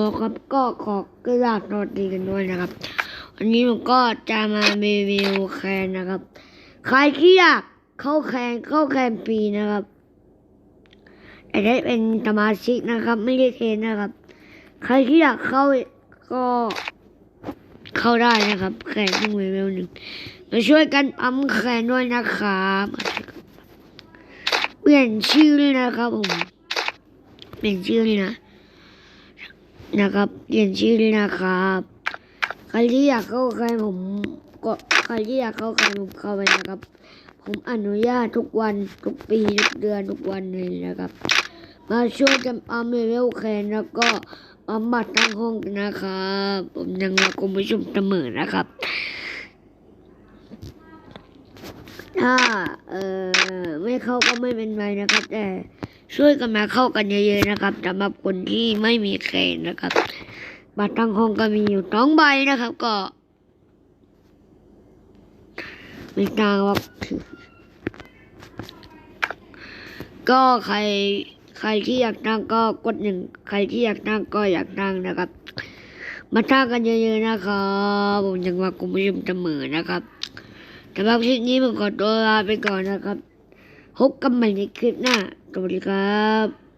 เอาครับก็ขอกระดาษโนตีกันด้วยนะครับ วันนี้ผมก็จะมารีวิวแคนนะครับใครที่อยากเข้าแคนเข้าแคนฟรีนะครับแต่ได้เป็นสมาชิกนะครับ ไม่ได้เทนนะครับ ใครที่อยากเข้าก็เข้าได้นะครับ แคนที่เลเวลหนึ่งมาช่วยกันปั๊มแคนด้วยนะครับเปลี่ยนชื่อเลยนะครับผมเปลี่ยนชื่อเลยนะ นะครับเปลี่ยนชื่อนะครับใครที่อยากเข้าใครผมก็ใครที่อยากเข้าใครผมเข้าไปนะครับ ผมอนุญาตทุกวันทุกปีทุกเดือนทุกวันเลยนะครับ มาช่วยกันปั๊มเลเวลแคนแล้วก็ปั๊มบัตรตั้งห้องนะครับผมยังรักคุณผู้ชมเสมอนะครับถ้าเออไม่เข้าก็ไม่เป็นไรนะครับ แต่ ช่วยกันมาเข้ากันเยอะๆนะครับสำหรับคนที่ไม่มีแคนนะครับ บัตรตั้งห้องก็มีอยู่สองใบนะครับ ก็ไม่ต่างว่าก็ใครใครที่อยากตั้งก็กดหนึ่งใครที่อยากตั้งก็อยากตั้งนะครับ มาตั้งกันเยอะๆนะครับผมยังว่าคุณผู้ชมเสมอนะครับสำหรับคลิปนี้ผมขอตัวลาไปก่อนนะครับพบกันใหม่ในคลิปหน้า สวัสดีครับ